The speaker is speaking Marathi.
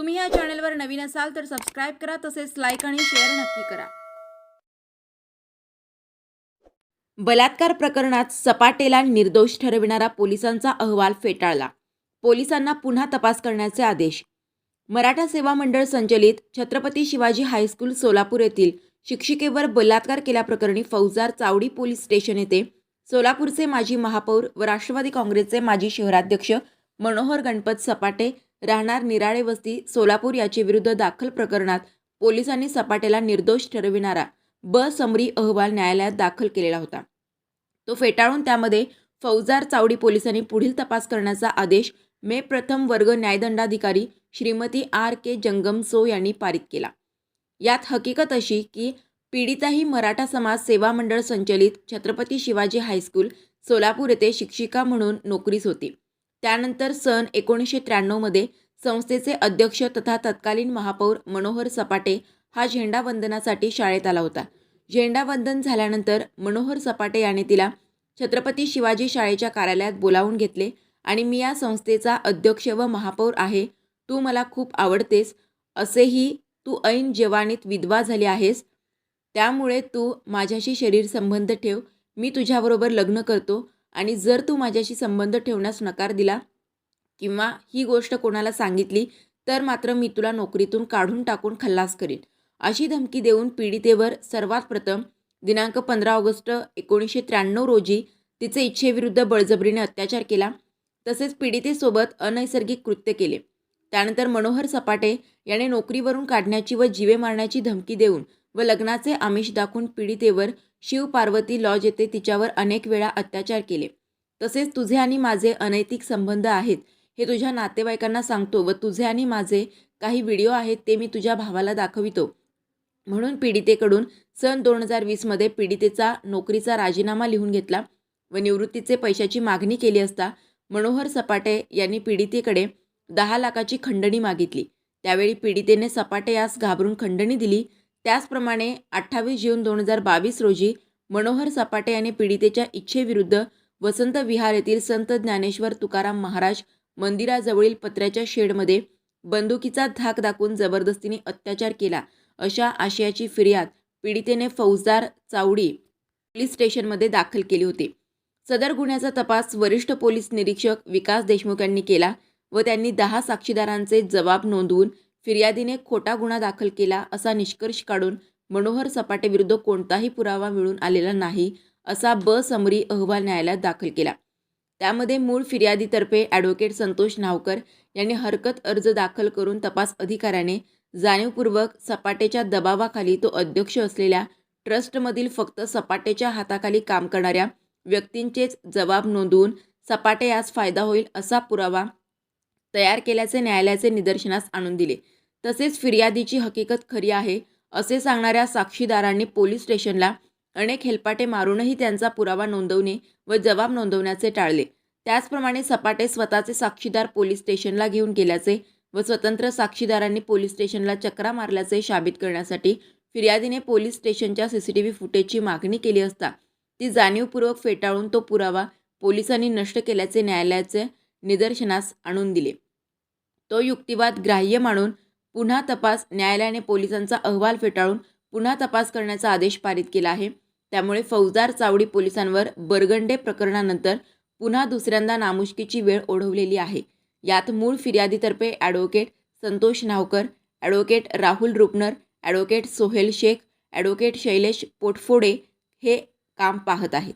तुम्ही या चॅनलवर नवीन असाल तर सबस्क्राईब करा तसेच लाईक आणि शेअर नक्की करा. बलात्कार प्रकरणात सपाटेला निर्दोष ठरविणारा पोलिसांचा अहवाल फेटाळला. पोलिसांना पुन्हा तपास करण्याचे आदेश. मराठा सेवा मंडळ संचलित छत्रपती शिवाजी हायस्कूल सोलापूर येथील शिक्षिकेवर बलात्कार केल्याप्रकरणी फौजदार चावडी पोलीस स्टेशन येथे सोलापूरचे माजी महापौर व राष्ट्रवादी काँग्रेसचे माजी शहराध्यक्ष मनोहर गणपत सपाटे राहणार निराळे वस्ती सोलापूर याचे विरुद्ध दाखल प्रकरणात पोलिसांनी सपाटेला निर्दोष ठरविणारा ब. समरी अहवाल न्यायालयात दाखल केलेला होता. तो फेटाळून त्यामध्ये फौजार चावडी पोलिसांनी पुढील तपास करण्याचा आदेश मे प्रथम वर्ग न्यायदंडाधिकारी श्रीमती आर. के. जंगम सो यांनी पारित केला. यात हकीकत अशी की पीडिता ही मराठा समाज सेवा मंडळ संचलित छत्रपती शिवाजी हायस्कूल सोलापूर येथे शिक्षिका म्हणून नोकरीस होती. त्यानंतर सन एकोणीसशे त्र्याण्णवमध्ये संस्थेचे अध्यक्ष तथा तत्कालीन महापौर मनोहर सपाटे हा झेंडावंदनासाठी शाळेत आला होता. झेंडावंदन झाल्यानंतर मनोहर सपाटे याने तिला छत्रपती शिवाजी शाळेच्या कार्यालयात बोलावून घेतले आणि मी या संस्थेचा अध्यक्ष व महापौर आहे तू मला खूप आवडतेस असेही तू ऐन जवानीत विधवा झाली आहेस त्यामुळे तू माझ्याशी शरीर संबंध ठेव मी तुझ्याबरोबर लग्न करतो आणि जर तू माझ्याशी संबंध ठेवण्यास नकार दिला किंवा ही गोष्ट कोणाला सांगितली तर मात्र मी तुला नोकरीतून काढून टाकून खल्लास करीन. अशी धमकी देऊन पीडितेवर सर्वात प्रथम दिनांक पंधरा ऑगस्ट एकोणीसशे त्र्याण्णव रोजी तिचे इच्छेविरुद्ध बळजबरीने अत्याचार केला. तसेच पीडितेसोबत अनैसर्गिक कृत्य केले. त्यानंतर मनोहर सपाटे याने नोकरीवरून काढण्याची व जीवे मारण्याची धमकी देऊन व लग्नाचे आमिष दाखवून पीडितेवर शिव पार्वती लॉज येथे तिच्यावर अनेक वेळा अत्याचार केले. तसेच तुझे आणि माझे अनैतिक संबंध आहेत हे तुझ्या नातेवाईकांना सांगतो व तुझे आणि माझे काही व्हिडिओ आहेत ते मी तुझ्या भावाला दाखवितो. म्हणून पीडितेकडून सन दोन हजार वीसमध्ये पीडितेचा नोकरीचा राजीनामा लिहून घेतला व निवृत्तीचे पैशाची मागणी केली असता मनोहर सपाटे यांनी पीडितेकडे दहा लाखाची खंडणी मागितली. त्यावेळी पीडितेने सपाटे यास घाबरून खंडणी दिली त्याचप्रमाणे अठ्ठावीस जून दोन हजार बावीस रोजी मनोहर सपाटे आणि पीडितेच्या इच्छेविरुद्ध वसंत विहार येथील संत ज्ञानेश्वर तुकाराम महाराज मंदिराजवळील पत्र्याच्या शेडमध्ये बंदुकीचा धाक दाखवून जबरदस्तीने अत्याचार केला. अशा आशयाची फिर्याद पीडितेने फौजदार चावडी पोलीस स्टेशनमध्ये दाखल केली होती. सदर गुन्ह्याचा तपास वरिष्ठ पोलीस निरीक्षक विकास देशमुख यांनी केला व त्यांनी दहा साक्षीदारांचे जबाब नोंदवून फिर्यादीने खोटा गुन्हा दाखल केला असा निष्कर्ष काढून मनोहर सपाटेविरुद्ध कोणताही पुरावा मिळून आलेला नाही असा ब समरी अहवाल न्यायालयात दाखल केला. त्यामध्ये मूळ फिर्यादीतर्फे ॲडव्होकेट संतोष नावकर यांनी हरकत अर्ज दाखल करून तपास अधिकाऱ्याने जाणीवपूर्वक सपाटेच्या दबावाखाली तो अध्यक्ष असलेल्या ट्रस्टमधील फक्त सपाटेच्या हाताखाली काम करणाऱ्या व्यक्तींचेच जबाब नोंदवून सपाटे यास फायदा होईल असा पुरावा तयार केल्याचे न्यायालयाचे निदर्शनास आणून दिले. तसेच फिर्यादीची हकीकत खरी आहे असे सांगणाऱ्या साक्षीदारांनी पोलीस स्टेशनला अनेक हेलपाटे मारूनही त्यांचा पुरावा नोंदवणे व जबाब नोंदवण्याचे टाळले. त्याचप्रमाणे सपाटे स्वतःचे साक्षीदार पोलीस स्टेशनला घेऊन गेल्याचे व स्वतंत्र साक्षीदारांनी पोलीस स्टेशनला चक्रा मारल्याचे साबित करण्यासाठी फिर्यादीने पोलीस स्टेशनच्या सी सी टी व्ही फुटेजची मागणी केली असता ती जाणीवपूर्वक फेटाळून तो पुरावा पोलिसांनी नष्ट केल्याचे न्यायालयाचे निदर्शनास आणून दिले. तो युक्तिवाद ग्राह्य मानून पुन्हा तपास न्यायालयाने पोलिसांचा अहवाल फेटाळून पुन्हा तपास करण्याचा आदेश पारित केला आहे. त्यामुळे फौजदार चावडी पोलिसांवर बरगंडे प्रकरणानंतर पुन्हा दुसऱ्यांदा नामुष्कीची वेळ ओढवलेली आहे. यात मूळ फिर्यादीतर्फे advocate Santosh Navkar advocate Rahul Rupnar advocate Sohel Shaikh advocate Shailesh Potphode हे काम पाहत आहेत.